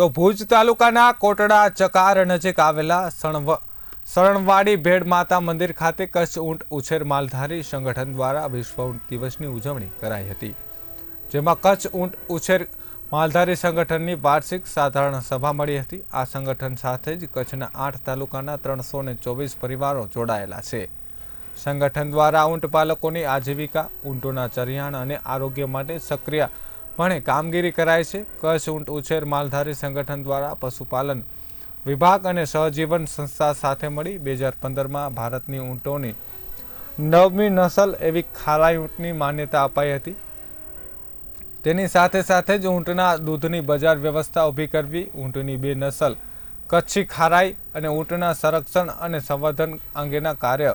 તો ભુજ તાલુકાના કોટડા, ચકાર નજીક આવેલા સણવ, સણવાડી ભેડ માતા મંદિર ખાતે કચ્છ ઊંટ ઉછેર માલધારી સંગઠન દ્વારા વિશ્વ ઊંટ દિવસની ઉજવણી કરાઈ હતી, જેમાં કચ્છ ઊંટ ઉછેર માલધારી સંગઠનની વાર્ષિક સાધારણ સભા મળી હતી. આ સંગઠન સાથે જ કચ્છના આઠ તાલુકાના ત્રણસો ને ચોવીસ પરિવારો જોડાયેલા છે. સંગઠન દ્વારા ઊંટ પાલકોની આજીવિકા, ઊંટોના ચરિયાણ અને આરોગ્ય માટે સક્રિયપણે કામગીરી કરાય છે. કચ્છ ઊંટ ઉછેર માલધારી સંગઠન દ્વારા પશુપાલન વિભાગ અને સહજીવન સંસ્થા સાથે મળી બે હજાર પંદરમાં ભારતની ઊંટોની નવમી નસલ એવી ખારાઈ ઊંટની માન્યતા અપાઈ હતી. તેની સાથે સાથે જ ઊંટના દૂધની બજાર વ્યવસ્થા ઊભી કરવી, ઊંટની બે નસલ કચ્છી ખારાઈ અને ઊંટના સંરક્ષણ અને સંવર્ધન અંગેના કાર્ય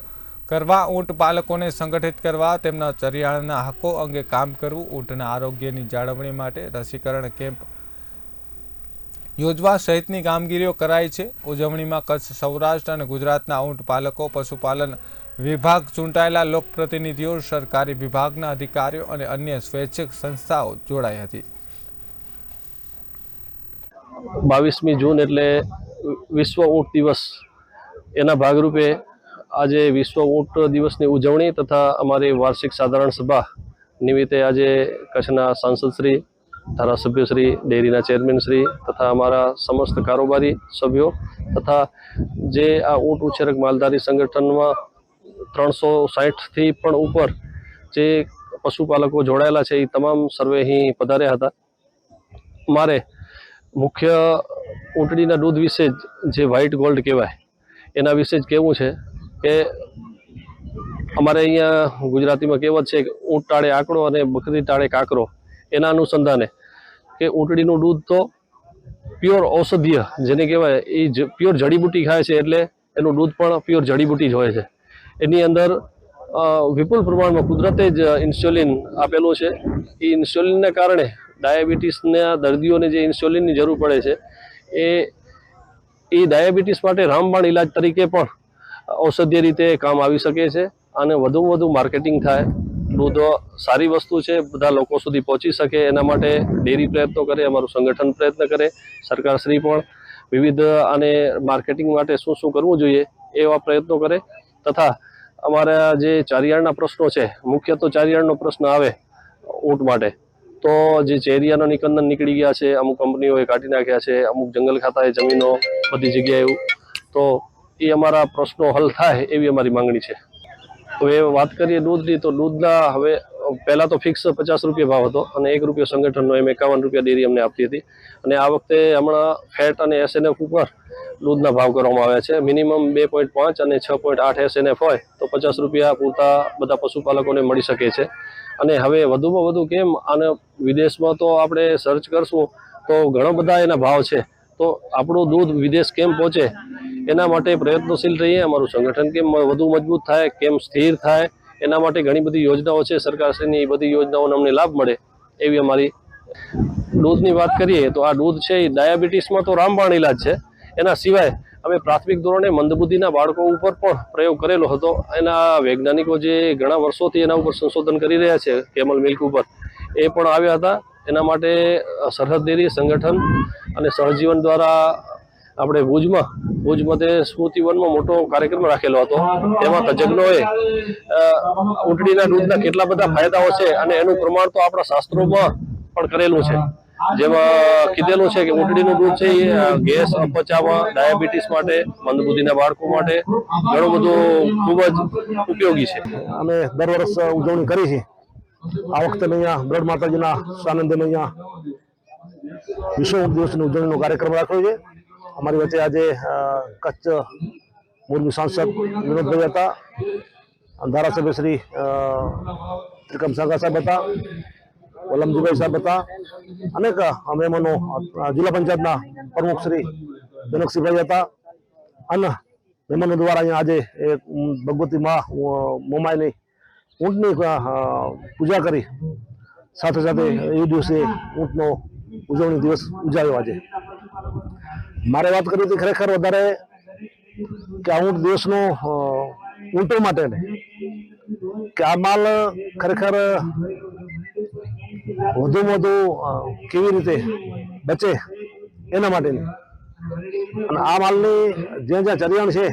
કરવા, ઊંટ પાલકોને સંગઠિત કરવા, તેમના ચરિયાળના હકો અંગે કામ કરવું, ઊંટના આરોગ્યની જાળવણી માટે રસીકરણ કેમ્પ યોજવા સહિતની કામગીરીઓ કરાઈ છે. ઉજવણીમાં કચ્છ, સૌરાષ્ટ્ર અને ગુજરાતના ઊંટ પાલકો, પશુપાલન વિભાગ ચૂંટાયેલા લોકપ્રતિનિધિઓ, સરકારી વિભાગના અધિકારીઓ અને અન્ય સ્વૈચ્છિક સંસ્થાઓ જોડાઈ હતી. બાવીસમી જૂન એટલે વિશ્વ ઊંટ દિવસ. એના ભાગરૂપે આજે વિશ્વ ઊંટ દિવસની ઉજવણી તથા અમારી વાર્ષિક સાધારણ સભા નિમિત્તે આજે કચ્છના સાંસદશ્રી ધારાસભ્યશ્રી ડેરીના ચેરમેનશ્રી તથા અમારા સમસ્ત કારોબારી સભ્યો તથા જે આ ઊંટ ઉછેરક માલધારી સંગઠનમાં ત્રણસો સાઠથી પણ ઉપર જે પશુપાલકો જોડાયેલા છે એ તમામ સર્વે અહીં પધાર્યા હતા. મારે મુખ્ય ઊંટડીના દૂધ વિશે જ જે વ્હાઇટ ગોલ્ડ કહેવાય એના વિશે જ કહેવું છે. કે અમારે અહીંયા ગુજરાતીમાં કહેવત છે કે ઊંટ ટાળે આંકડો અને બકરી ટાળે કાંકરો. એના અનુસંધાને કે ઊંટડીનું દૂધ તો પ્યોર ઔષધીય જેને કહેવાય, એ પ્યોર જડીબુટી ખાય છે એટલે એનું દૂધ પણ પ્યોર જડીબુટી જ હોય છે. એની અંદર વિપુલ પ્રમાણમાં કુદરતે જ ઇન્સ્યુલિન આપેલું છે. એ ઇન્સ્યુલિનને કારણે ડાયાબિટીસના દર્દીઓને જે ઇન્સ્યુલિનની જરૂર પડે છે, એ એ ડાયાબિટીસ માટે રામબાણ ઇલાજ તરીકે પણ ઔષધીય રીતે કામ આવી શકે છે અને વધુમાં વધુ માર્કેટિંગ થાય. દૂધ સારી વસ્તુ છે, બધા લોકો સુધી પહોંચી શકે એના માટે ડેરી પ્રયત્નો કરે, અમારું સંગઠન પ્રયત્ન કરે, સરકારશ્રી પણ વિવિધ અને માર્કેટિંગ માટે શું શું કરવું જોઈએ એવા પ્રયત્નો કરે. તથા અમારા જે ચારિયાળના પ્રશ્નો છે, મુખ્ય તો ચારિયાળનો પ્રશ્ન આવે ઊંટ માટે. તો જે ચેરિયાનો નિકંદન નીકળી ગયા છે, અમુક કંપનીઓએ કાઢી નાખ્યા છે, અમુક જંગલ ખાતાએ જમીનો બધી જગ્યાએ તો એ અમારા પ્રશ્નો હલ થાય એવી અમારી માંગણી છે. હવે વાત કરીએ દૂધની, તો દૂધના હવે પહેલાં તો ફિક્સ પચાસ રૂપિયા ભાવ હતો અને એક રૂપિયો સંગઠનનો એમ એકાવન રૂપિયા ડેરી અમને આપતી હતી. અને આ વખતે હમણાં ફેટ અને એસએનએફ ઉપર દૂધના ભાવ કરવામાં આવ્યા છે. મિનિમમ બે પોઈન્ટ પાંચ અને છ પોઈન્ટ આઠ એસએનએફ હોય તો પચાસ રૂપિયા પૂરતા બધા પશુપાલકોને મળી શકે છે. અને હવે વધુમાં વધુ કેમ અને વિદેશમાં તો આપણે સર્ચ કરશું તો ઘણા બધા એના ભાવ છે. તો આપણું દૂધ વિદેશ કેમ પહોંચે? એના માટે પ્રયત્નશીલ રહીએ, અમારું સંગઠન કેમ વધુ મજબૂત થાય, કેમ સ્થિર થાય, એના માટે ઘણી બધી યોજનાઓ છે સરકારશ્રીની, એ બધી યોજનાઓનો અમને લાભ મળે, એવી અમારી દૂધની વાત કરીએ તો આ દૂધ છે એ ડાયાબિટીસમાં તો રામબાણ ઇલાજ છે. એના સિવાય અમે પ્રાથમિક ધોરણે મંદબુદ્ધિના બાળકો ઉપર પણ પ્રયોગ કરેલો હતો. એના વૈજ્ઞાનિકો જે ઘણા વર્ષોથી એના ઉપર સંશોધન કરી રહ્યા છે, કેમલ મિલ્ક ઉપર, એ પણ આવ્યા હતા. એના માટે સરહદ ડેરી સંગઠન અને સહજીવન દ્વારા આપણે ભુજમાં ભુજ તે સ્મૃતિવનમાં મોટો કાર્યક્રમ રાખેલો હતો. તેમાં તજજ્ઞોએ અ, ઊંટડીના દૂધના કેટલા બધા ફાયદાઓ છે અને એનું પ્રમાણ તો આપણા શાસ્ત્રોમાં પણ કરેલું છે. જેમાં કીધેલું છે કે ઊંટડીનું દૂધ છે એ ગેસ અપચામાં ડાયાબિટીસ માટે મંદબુદ્ધિના બાળકો માટે ઘણું બધું ખૂબ જ ઉપયોગી છે. અમે દર વર્ષ ઉજવણી કરી છે. આ વખતે અહીંયા બ્રડ માતાજીના સાનંદે અહીંયા વિશ્વ દિવસની ઉજવણીનો કાર્યક્રમ રાખ્યો છે. અમારી વચ્ચે આજે કચ્છ મોરબી સાંસદ વિનોદભાઈ હતા ધારાસભ્ય શ્રી ત્રિકમ સાગા સાહેબ હતા, વલમજીભાઈ સાહેબ હતા, અનેક મહેમાનો જિલ્લા પંચાયતના પ્રમુખ શ્રી જનકસિંહભાઈ હતા, અને મહેમાનો દ્વારા અહીંયા આજે એક ભગવતી મા મોમાઈની ઊંટની પૂજા કરી. સાથે સાથે એ દિવસે ઊંટનો ઉજવણી દિવસ ઉજવ્યો આજે. મારે વાત કરી હતી ખરેખર વધારે કે હું દેશનો અ, ઊંટો માટે ને. કે આ માલ ખરેખર વધુમાં વધુ કેવી રીતે બચે એના માટેની. અને આ માલની જ્યાં જ્યાં ચરિયાણ છે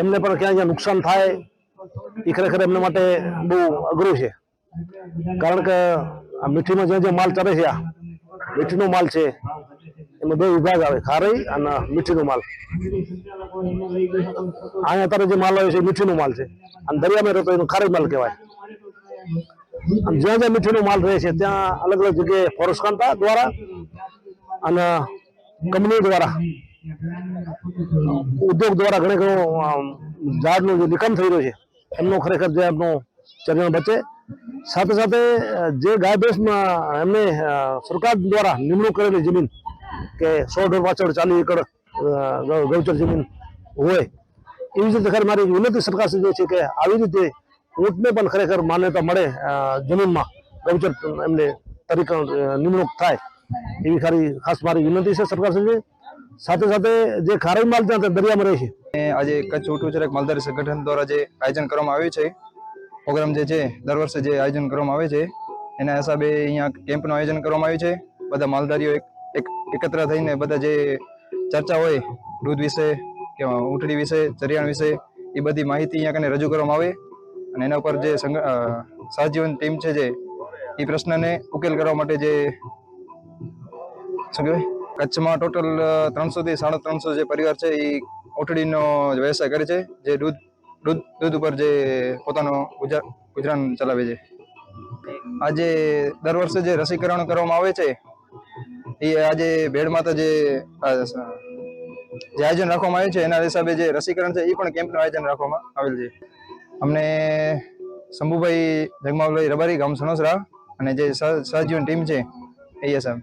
એમને પણ ક્યાં જ્યાં નુકસાન થાય એ ખરેખર એમના માટે બહુ અઘરું છે. કારણ કે આ મીઠીમાં જ્યાં જ્યાં માલ ચરે છે આ મીઠીનો માલ છે એમાં બે વિભાગ આવે, ખારી અને મીઠીનો માલ. અહીંયા અત્યારે જે માલ આવે છે એ મીઠીનો માલ છે. અને દરિયામાં રહેતો એનો ખારી માલ કહેવાય. અને જ્યાં જ્યાં મીઠીનો માલ રહે છે, ત્યાં અલગ અલગ જગ્યાએ ફોરેસ્ટ ખાતા દ્વારા અને કંપનીઓ દ્વારા, ઉદ્યોગ દ્વારા ઘણે ઘણો ઝાડનું જે નિકામ થઈ રહ્યો છે, એમનો ખરેખર જે એમનો ચરણ બચે. સાથે સાથે જે ગાય ભેંસમાં એમને સરકાર દ્વારા નિમણૂક કરેલી જમીન કે સો ઢોર પાછળ ચાલીસ એકર ગૌચર જમીન હોય. એવી જ રીતે ખરે મારી વિનંતી સરકાર સુધી છે કે આવી રીતે ઊંટને પણ ખરેખર માન્યતા મળે જમીનમાં ગૌચર એમને તરીકે નિમણૂક થાય. એવી ખારી ખાસ મારી વિનંતી છે સરકાર સુધી સાથે સાથે જે ખારાઈ માલ ત્યાં દરિયામાં રહે છે. આજે કચ્છ ઉછેરક માલધારી સંગઠન દ્વારા જે આયોજન કરવામાં આવ્યું છે, પ્રોગ્રામ જે છે, દર વર્ષે જે આયોજન કરવામાં આવે છે, એના હિસાબે અહીંયા કેમ્પનું આયોજન કરવામાં આવ્યું છે. બધા માલધારીઓ એક એકત્ર થઈને બધા જે ચર્ચા હોય, દૂધ વિશે કે ઊંટડી વિશે, ચરિયાણ વિશે, એ બધી માહિતી અહીંયા કને રજૂ કરવામાં આવે. અને એના ઉપર જે સહજીવન ટીમ છે જે, એ પ્રશ્નને ઉકેલ કરવા માટે જે, શું કહેવાય? કચ્છમાં ટોટલ ત્રણસોથી સાડા ત્રણસો જે પરિવાર છે, એ ઊંટડીનો વ્યવસાય કરે છે, જે દૂધ દૂધ દૂધ ઉપર જે પોતાનો ગુજરાન ચલાવે છે. આજે દર વર્ષે જે રસીકરણ કરવામાં આવે છે એ આજે ભેડ માતા જે જે આયોજન રાખવામાં આવ્યું છે, એના હિસાબે જે રસીકરણ છે, એ પણ કેમ્પનું આયોજન રાખવામાં આવેલ છે. અમને શંભુભાઈ જગમાભાઈ રબારી, ગામ સણોસરા અને જે સહ- સહજીવન ટીમ છે, એ એસએમ